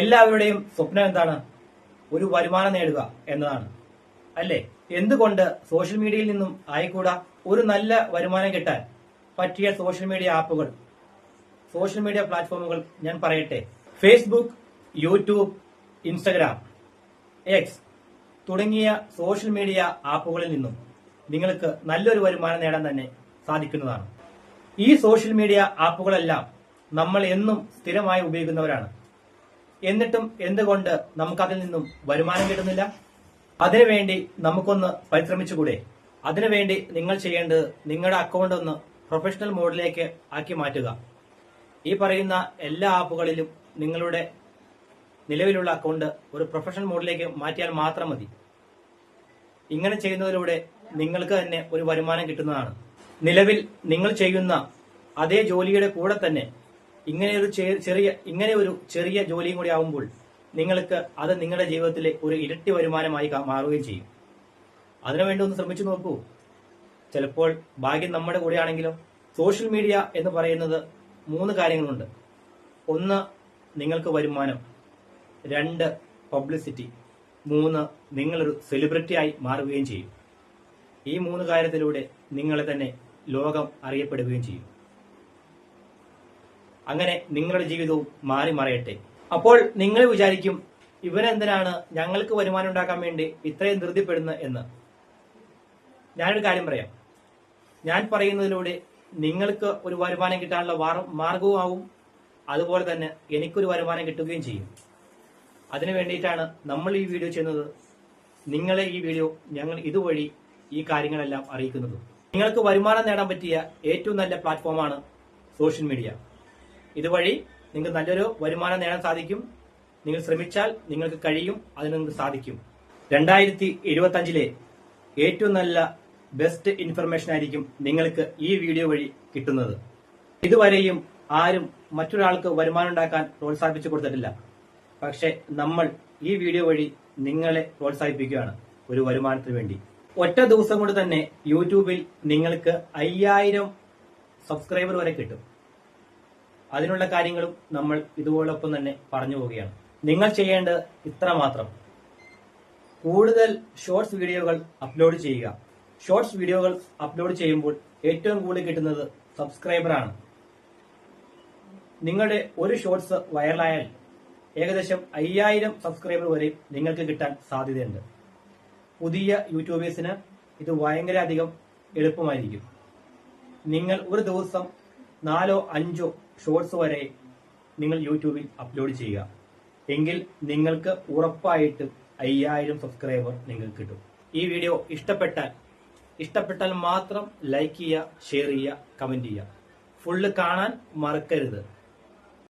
എല്ലാവരുടെയും സ്വപ്നം എന്താണ്? ഒരു വരുമാനം നേടുക എന്നതാണ്. അല്ലേ? എന്തുകൊണ്ട് സോഷ്യൽ മീഡിയയിൽ നിന്നും ആയിക്കൂടാ? ഒരു നല്ല വരുമാനം കിട്ടാൻ പറ്റിയ സോഷ്യൽ മീഡിയ ആപ്പുകൾ. സോഷ്യൽ മീഡിയ പ്ലാറ്റ്ഫോമുകൾ ഞാൻ പറയട്ടെ. ഫേസ്ബുക്ക് യൂട്യൂബ് ഇൻസ്റ്റഗ്രാം എക്സ് തുടങ്ങിയ സോഷ്യൽ മീഡിയ ആപ്പുകളിൽ നിന്നും നിങ്ങൾക്ക് നല്ലൊരു വരുമാനം നേടാൻ തന്നെ സാധിക്കുന്നതാണ്. ഈ സോഷ്യൽ മീഡിയ ആപ്പുകളെല്ലാം നമ്മൾ എന്നും സ്ഥിരമായി ഉപയോഗിക്കുന്നവരാണ്. എന്നിട്ടും എന്തുകൊണ്ട് നമുക്കതിൽ നിന്നും വരുമാനം കിട്ടുന്നില്ല? അതിനുവേണ്ടി നമുക്കൊന്ന് പരിശ്രമിച്ചുകൂടെ? അതിനുവേണ്ടി നിങ്ങൾ ചെയ്യേണ്ടത് നിങ്ങളുടെ അക്കൗണ്ട് ഒന്ന് പ്രൊഫഷണൽ മോഡിലേക്ക് ആക്കി മാറ്റുക. ഈ പറയുന്ന എല്ലാ ആപ്പുകളിലും നിങ്ങളുടെ നിലവിലുള്ള അക്കൗണ്ട് ഒരു പ്രൊഫഷണൽ മോഡിലേക്ക് മാറ്റിയാൽ മാത്രം മതി. ഇങ്ങനെ ചെയ്യുന്നതിലൂടെ നിങ്ങൾക്ക് തന്നെ ഒരു വരുമാനം കിട്ടുന്നതാണ്. നിലവിൽ നിങ്ങൾ ചെയ്യുന്ന അതേ ജോലിയുടെ കൂടെ തന്നെ ഇങ്ങനെ ഒരു ചെറിയ ഇങ്ങനെ ഒരു ചെറിയ ജോലിയും കൂടി ആവുമ്പോൾ നിങ്ങൾക്ക് അത് നിങ്ങളുടെ ജീവിതത്തിലെ ഒരു ഇരട്ടി വരുമാനമായി മാറുകയും ചെയ്യും. അതിനുവേണ്ടി ഒന്ന് ശ്രമിച്ചു നോക്കൂ. ചിലപ്പോൾ ഭാഗ്യം നമ്മുടെ കൂടെയാണെങ്കിലോ സോഷ്യൽ മീഡിയ എന്ന് പറയുന്നത് മൂന്ന് കാര്യങ്ങളുണ്ട്. ഒന്ന് നിങ്ങൾക്ക് വരുമാനം. രണ്ട് പബ്ലിസിറ്റി. മൂന്ന് നിങ്ങളൊരു സെലിബ്രിറ്റി ആയി മാറുകയും ചെയ്യും. ഈ മൂന്ന് കാര്യത്തിലൂടെ നിങ്ങളെ തന്നെ ലോകം അറിയപ്പെടുകയും ചെയ്യും. അങ്ങനെ നിങ്ങളുടെ ജീവിതവും മാറി മറയട്ടെ. അപ്പോൾ നിങ്ങൾ വിചാരിക്കും ഇവരെന്തിനാണ് ഞങ്ങൾക്ക് വരുമാനം ഉണ്ടാക്കാൻ വേണ്ടി ഇത്രയും ധൃതിപ്പെടുന്നത് എന്ന്. ഞാനൊരു കാര്യം പറയാം. ഞാൻ പറയുന്നതിലൂടെ നിങ്ങൾക്ക് ഒരു വരുമാനം കിട്ടാനുള്ള വാർ- മാർഗവും ആവും. അതുപോലെ തന്നെ എനിക്കൊരു വരുമാനം കിട്ടുകയും ചെയ്യും. അതിനു വേണ്ടിയിട്ടാണ് നമ്മൾ ഈ വീഡിയോ ചെയ്യുന്നത്. നിങ്ങളെ ഈ വീഡിയോ ഞങ്ങൾ ഇതുവഴി ഈ കാര്യങ്ങളെല്ലാം അറിയിക്കുന്നത്. നിങ്ങൾക്ക് വരുമാനം നേടാൻ പറ്റിയ ഏറ്റവും നല്ല പ്ലാറ്റ്ഫോമാണ് സോഷ്യൽ മീഡിയ. ഇതുവഴി നിങ്ങൾക്ക് നല്ലൊരു വരുമാനം നേടാൻ സാധിക്കും. നിങ്ങൾ ശ്രമിച്ചാൽ നിങ്ങൾക്ക് കഴിയും അതിന് നിങ്ങൾക്ക് സാധിക്കും. രണ്ടായിരത്തി ഇരുപത്തി അഞ്ചിലെ ഏറ്റവും നല്ല ബെസ്റ്റ് ഇൻഫർമേഷൻ ആയിരിക്കും നിങ്ങൾക്ക് ഈ വീഡിയോ വഴി കിട്ടുന്നത്. ഇതുവരെയും ആരും മറ്റൊരാൾക്ക് വരുമാനം ഉണ്ടാക്കാൻ പ്രോത്സാഹിപ്പിച്ചു കൊടുത്തിട്ടില്ല. പക്ഷെ നമ്മൾ ഈ വീഡിയോ വഴി നിങ്ങളെ പ്രോത്സാഹിപ്പിക്കുകയാണ് ഒരു വരുമാനത്തിന് വേണ്ടി. ഒറ്റ ദിവസം കൊണ്ട് തന്നെ യൂട്യൂബിൽ നിങ്ങൾക്ക് അയ്യായിരം സബ്സ്ക്രൈബർ വരെ കിട്ടും. അതിനുള്ള കാര്യങ്ങളും നമ്മൾ ഇതുപോലൊപ്പം തന്നെ പറഞ്ഞു പോവുകയാണ്. നിങ്ങൾ ചെയ്യേണ്ടത് ഇത്ര മാത്രം. കൂടുതൽ ഷോർട്സ് വീഡിയോകൾ അപ്ലോഡ് ചെയ്യുക. ഷോർട്സ് വീഡിയോകൾ അപ്ലോഡ് ചെയ്യുമ്പോൾ ഏറ്റവും കൂടുതൽ കിട്ടുന്നത് സബ്സ്ക്രൈബറാണ് നിങ്ങളുടെ ഒരു ഷോർട്സ് വൈറലായാൽ ഏകദേശം അയ്യായിരം സബ്സ്ക്രൈബർ വരെ നിങ്ങൾക്ക് കിട്ടാൻ സാധ്യതയുണ്ട്. പുതിയ യൂട്യൂബേഴ്സിന് ഇത് ഭയങ്കര അധികം എളുപ്പമായിരിക്കും. നിങ്ങൾ ഒരു ദിവസം നാലോ അഞ്ചോ ഷോർട്സ് വരെ നിങ്ങൾ യൂട്യൂബിൽ അപ്ലോഡ് ചെയ്യുക. എങ്കിൽ നിങ്ങൾക്ക് ഉറപ്പായിട്ടും അയ്യായിരം സബ്സ്ക്രൈബർ നിങ്ങൾക്ക് കിട്ടും. ഈ വീഡിയോ ഇഷ്ടപ്പെട്ടാൽ ഇഷ്ടപ്പെട്ടാൽ മാത്രം ലൈക്ക് ചെയ്യുക ഷെയർ ചെയ്യുക കമന്റ് ചെയ്യുക. ഫുള്ള് കാണാൻ മറക്കരുത്.